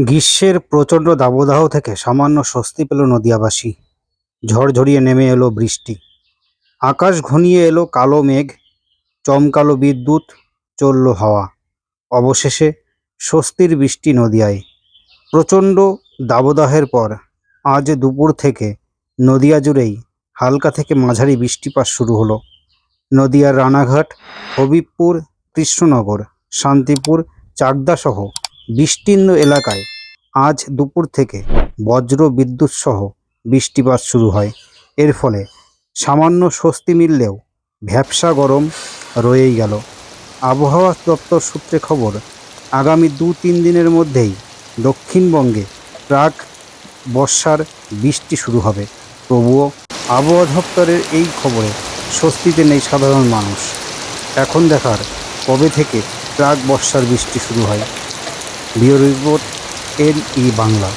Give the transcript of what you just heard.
গ্রীষ্মের প্রচণ্ড দাবদাহ থেকে সামান্য স্বস্তি পেল নদিয়াবাসী। ঝড়ঝরিয়ে নেমে এলো বৃষ্টি। আকাশ ঘনিয়ে এলো কালো মেঘ, চমকালো বিদ্যুৎ, চলল হাওয়া। অবশেষে স্বস্তির বৃষ্টি নদিয়ায়। প্রচণ্ড দাবদাহের পর আজ দুপুর থেকে নদিয়া জুড়েই হালকা থেকে মাঝারি বৃষ্টিপাত শুরু হলো। নদিয়ার রানাঘাট, হবিবপুর, কৃষ্ণনগর, শান্তিপুর, চাকদাসহ বিস্তীর্ণ এলাকায় আজ দুপুর থেকে বজ্র বিদ্যুৎ সহ বৃষ্টিপাত শুরু হয়। এর ফলে সামান্য স্বস্তি মিললেও ভ্যাবসা গরম রয়েই গেল। আবহাওয়া দপ্তর সূত্রে খবর, আগামী দু তিন দিনের মধ্যেই দক্ষিণবঙ্গে প্রাক বর্ষার বৃষ্টি শুরু হবে। তবুও আবহাওয়া দপ্তরের এই খবরে স্বস্তিতে নেই সাধারণ মানুষ। এখন দেখার কবে থেকে প্রাক বর্ষার বৃষ্টি শুরু হয়। বিও রিপোর্ট এন ই বাংলা।